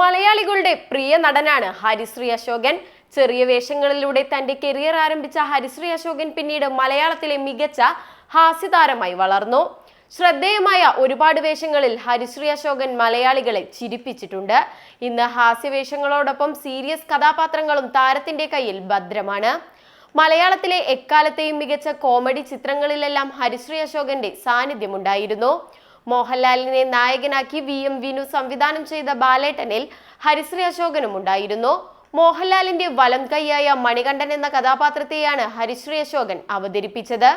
മലയാളികളുടെ പ്രിയ നടനാണ് ഹരിശ്രീ അശോകൻ. ചെറിയ വേഷങ്ങളിലൂടെ തന്റെ കരിയർ ആരംഭിച്ച ഹരിശ്രീ അശോകൻ പിന്നീട് മലയാളത്തിലെ മികച്ച ഹാസ്യതാരമായി വളർന്നു. ശ്രദ്ധേയമായ ഒരുപാട് വേഷങ്ങളിൽ ഹരിശ്രീ അശോകൻ മലയാളികളെ ചിരിപ്പിച്ചിട്ടുണ്ട്. ഇന്ന് ഹാസ്യവേഷങ്ങളോടൊപ്പം സീരിയസ് കഥാപാത്രങ്ങളും താരത്തിന്റെ കയ്യിൽ ഭദ്രമാണ്. മലയാളത്തിലെ എക്കാലത്തെയും മികച്ച കോമഡി ചിത്രങ്ങളിലെല്ലാം ഹരിശ്രീ അശോകന്റെ സാന്നിധ്യമുണ്ടായിരുന്നു. മോഹൻലാലിനെ നായകനാക്കി വി എം വിനു സംവിധാനം ചെയ്ത ബാലേട്ടനിൽ ഹരിശ്രീ അശോകനും ഉണ്ടായിരുന്നു. മോഹൻലാലിന്റെ വലം കൈയായ മണികണ്ഠൻ എന്ന കഥാപാത്രത്തെയാണ് ഹരിശ്രീ അശോകൻ അവതരിപ്പിച്ചത്.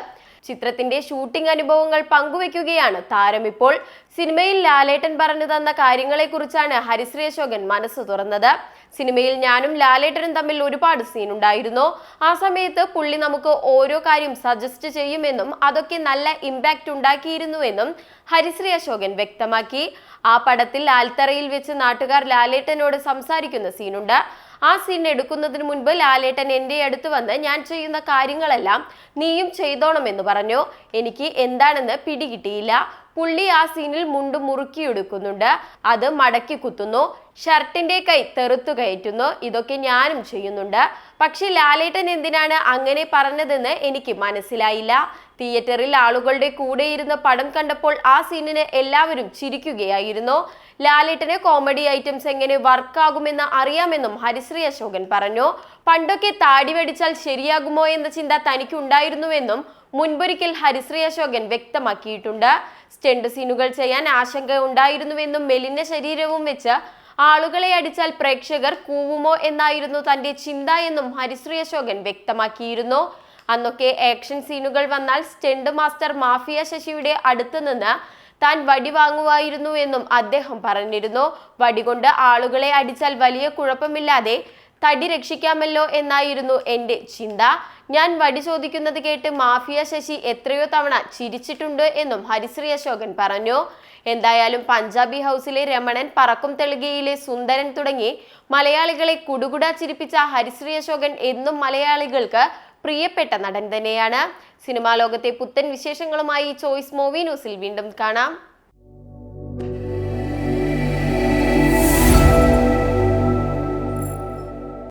ചിത്രത്തിന്റെ ഷൂട്ടിംഗ് അനുഭവങ്ങൾ പങ്കുവെക്കുകയാണ്. താരം ഇപ്പോൾ സിനിമയിൽ ലാലേട്ടൻ പറഞ്ഞു തന്ന കാര്യങ്ങളെക്കുറിച്ചാണ് ഹരിശ്രീ അശോകൻ മനസ്സ് തുറന്നത്. സിനിമയിൽ ഞാനും ലാലേട്ടനും തമ്മിൽ ഒരുപാട് സീൻ ഉണ്ടായിരുന്നു. ആ സമയത്ത് പുള്ളി നമുക്ക് ഓരോ കാര്യം സജസ്റ്റ് ചെയ്യുമെന്നും അതൊക്കെ നല്ല ഇമ്പാക്റ്റ് ഉണ്ടാക്കിയിരുന്നുവെന്നും ഹരിശ്രീ അശോകൻ വ്യക്തമാക്കി. ആ പടത്തിൽ ആൽത്തറയിൽ വെച്ച് നാട്ടുകാർ ലാലേട്ടനോട് സംസാരിക്കുന്ന സീനുണ്ട് ആ സീൻ എടുക്കുന്നതിന് മുൻപ് ലാലേട്ടൻ എന്റെ അടുത്ത് വന്ന് ഞാൻ ചെയ്യുന്ന കാര്യങ്ങളെല്ലാം നീയും ചെയ്തോണമെന്ന് പറഞ്ഞു. എനിക്ക് എന്താണെന്ന് പിടികിട്ടിയില്ല. പുള്ളി ആ സീനിൽ മുണ്ട് മുറുക്കിയെടുക്കുന്നുണ്ട്. അത് മടക്കി കുത്തുന്നു. ഷർട്ടിന്റെ കൈ തെറുത്തു കയറ്റുന്നു. ഇതൊക്കെ ഞാനും ചെയ്യുന്നുണ്ട്. പക്ഷെ ലാലേട്ടൻ എന്തിനാണ് അങ്ങനെ പറഞ്ഞതെന്ന് എനിക്ക് മനസ്സിലായില്ല. തിയേറ്ററിൽ ആളുകളുടെ കൂടെ ഇരുന്ന് പടം കണ്ടപ്പോൾ ആ സീനിന് എല്ലാവരും ചിരിക്കുകയായിരുന്നു. ലാലേട്ടന് കോമഡി ഐറ്റംസ് എങ്ങനെ വർക്കാകുമെന്ന് അറിയാമെന്നും ഹരിശ്രീ അശോകൻ പറഞ്ഞു. പണ്ടൊക്കെ താടി വെടിച്ചാൽ ശരിയാകുമോ എന്ന ചിന്ത തനിക്കുണ്ടായിരുന്നുവെന്നും മുൻപൊരിക്കൽ ഹരിശ്രീ അശോകൻ വ്യക്തമാക്കിയിട്ടുണ്ട്. സ്റ്റെൻഡ് സീനുകൾ ചെയ്യാൻ ആശങ്ക ഉണ്ടായിരുന്നുവെന്നും മെലിഞ്ഞ ശരീരവും വെച്ച് ആളുകളെ അടിച്ചാൽ പ്രേക്ഷകർ കൂവുമോ എന്നായിരുന്നു തന്റെ ചിന്ത എന്നും ഹരിശ്രീ അശോകൻ വ്യക്തമാക്കിയിരുന്നു. അന്നൊക്കെ ആക്ഷൻ സീനുകൾ വന്നാൽ സ്റ്റെൻഡ് മാസ്റ്റർ മാഫിയ ശശിയുടെ അടുത്ത് നിന്ന് താൻ വടി വാങ്ങുമായിരുന്നു എന്നും അദ്ദേഹം പറഞ്ഞിരുന്നു. വടികൊണ്ട് ആളുകളെ അടിച്ചാൽ വലിയ കുഴപ്പമില്ലാതെ തടി രക്ഷിക്കാമല്ലോ എന്നായിരുന്നു എന്റെ ചിന്ത. ഞാൻ വടി ചോദിക്കുന്നത് കേട്ട് മാഫിയ ശശി എത്രയോ തവണ ചിരിച്ചിട്ടുണ്ട് എന്നും ഹരിശ്രീ അശോകൻ പറഞ്ഞു. എന്തായാലും പഞ്ചാബി ഹൗസിലെ രമണൻ പറക്കും തെളികയിലെ സുന്ദരൻ തുടങ്ങി മലയാളികളെ കുടുകുട ചിരിപ്പിച്ച ഹരിശ്രീ അശോകൻ എന്നും മലയാളികൾക്ക് പ്രിയപ്പെട്ട നടൻ തന്നെയാണ്. സിനിമാ ലോകത്തെ പുത്തൻ വിശേഷങ്ങളുമായി ചോയ്സ് മൂവി ന്യൂസിൽ വീണ്ടും കാണാം.